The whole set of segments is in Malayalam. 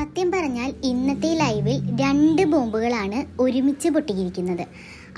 സത്യം പറഞ്ഞാൽ ഇന്നത്തെ ലൈവിൽ രണ്ട് ബോംബുകളാണ് ഒരുമിച്ച് പൊട്ടിയിരിക്കുന്നത്.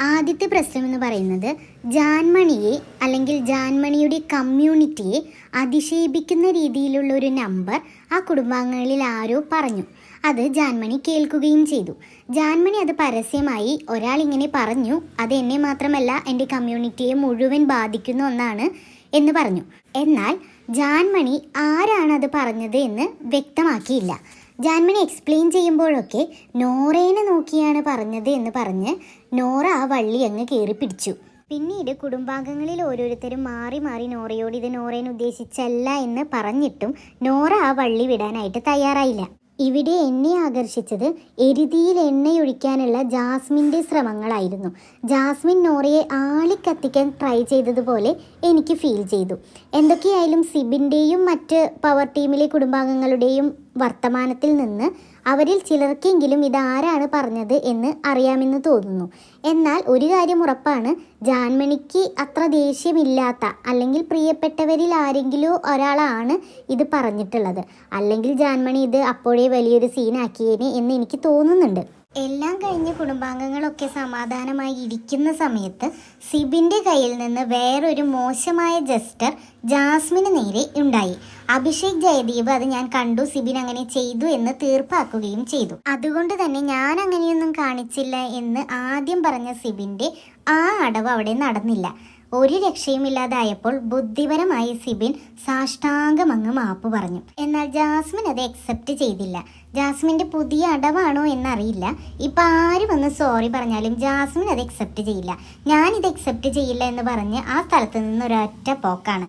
ആദ്യത്തെ പ്രശ്നം എന്ന് പറയുന്നത് ജാൻമണിയെ അല്ലെങ്കിൽ ജാൻമണിയുടെ കമ്മ്യൂണിറ്റിയെ അധിക്ഷേപിക്കുന്ന രീതിയിലുള്ള ഒരു നമ്പർ ആ കുടുംബാംഗങ്ങളിൽ ആരോ പറഞ്ഞു. അത് ജാൻമണി കേൾക്കുകയും ചെയ്തു. ജാൻമണി അത് പരസ്യമായി ഒരാൾ ഇങ്ങനെ പറഞ്ഞു അത് എന്നെ മാത്രമല്ല എന്റെ കമ്മ്യൂണിറ്റിയെ മുഴുവൻ ബാധിക്കുന്ന ഒന്നാണ് എന്ന് പറഞ്ഞു. എന്നാൽ ജാൻമണി ആരാണ് അത് പറഞ്ഞത് എന്ന് വ്യക്തമാക്കിയില്ല. ജാൻമണി എക്സ്പ്ലെയിൻ ചെയ്യുമ്പോഴൊക്കെ നോറേനെ നോക്കിയാണ് പറഞ്ഞത് എന്ന് പറഞ്ഞ് നോറ ആ വള്ളി അങ്ങ് കയറി പിടിച്ചു. പിന്നീട് കുടുംബാംഗങ്ങളിൽ ഓരോരുത്തരും മാറി മാറി നോറയോട് ഇത് നോറേനെ ഉദ്ദേശിച്ചല്ല എന്ന് പറഞ്ഞിട്ടും നോറ ആ വള്ളി വിടാനായിട്ട് തയ്യാറായില്ല. ഇവിടെ എന്നെ ആകർഷിച്ചത് എരുതിയിൽ എണ്ണയൊഴിക്കാനുള്ള ജാസ്മിന്റെ ശ്രമങ്ങളായിരുന്നു. ജാസ്മിൻ നോറയെ ആളിക്കത്തിക്കാൻ ട്രൈ ചെയ്തതുപോലെ എനിക്ക് ഫീൽ ചെയ്തു. എന്തൊക്കെയായാലും സിബിന്റെയും മറ്റ് പവർ ടീമിലെ കുടുംബാംഗങ്ങളുടെയും വർത്തമാനത്തിൽ നിന്ന് അവരിൽ ചിലർക്കെങ്കിലും ഇതാരാണ് പറഞ്ഞത് എന്ന് അറിയാമെന്ന് തോന്നുന്നു. എന്നാൽ ഒരു കാര്യം ഉറപ്പാണ്. ജാൻമണിക്ക് അത്ര ദേഷ്യമില്ലാത്ത അല്ലെങ്കിൽ പ്രിയപ്പെട്ടവരിൽ ആരെങ്കിലും ഒരാളാണ് ഇത് പറഞ്ഞിട്ടുള്ളത്. അല്ലെങ്കിൽ ജാൻമണി ഇത് അപ്പോഴേ വലിയൊരു സീനാക്കിയേനെ എന്ന് എനിക്ക് തോന്നുന്നുണ്ട്. എല്ലാം കഴിഞ്ഞ് കുടുംബാംഗങ്ങളൊക്കെ സമാധാനമായി ഇരിക്കുന്ന സമയത്ത് സിബിന്റെ കയ്യിൽ നിന്ന് വേറൊരു മോശമായ ജസ്റ്റർ ജാസ്മിന് നേരെ ഉണ്ടായി. അഭിഷേക് ജയദീപ് അത് ഞാൻ കണ്ടു സിബിൻ അങ്ങനെ ചെയ്തു എന്ന് തീർപ്പാക്കുകയും ചെയ്തു. അതുകൊണ്ട് തന്നെ ഞാൻ അങ്ങനെയൊന്നും കാണിച്ചില്ല എന്ന് ആദ്യം പറഞ്ഞ സിബിന്റെ ആ അടവ് അവിടെ നടന്നില്ല. ഒരു രക്ഷയുമില്ലാതായപ്പോൾ ബുദ്ധിപരമായി സിബിൻ സാഷ്ടാംഗമങ്ങ് മാപ്പ് പറഞ്ഞു. എന്നാൽ ജാസ്മിൻ അത് അക്സെപ്റ്റ് ചെയ്തില്ല. ജാസ്മിന്റെ പുതിയ അടവാണോ എന്നറിയില്ല. ഇപ്പം ആര് വന്ന് സോറി പറഞ്ഞാലും ജാസ്മിൻ അത് അക്സെപ്റ്റ് ചെയ്യില്ല. ഞാനിത് അക്സെപ്റ്റ് ചെയ്യില്ല എന്ന് പറഞ്ഞ് ആ സ്ഥലത്ത് നിന്ന് ഒരൊറ്റ പോക്കാണ്.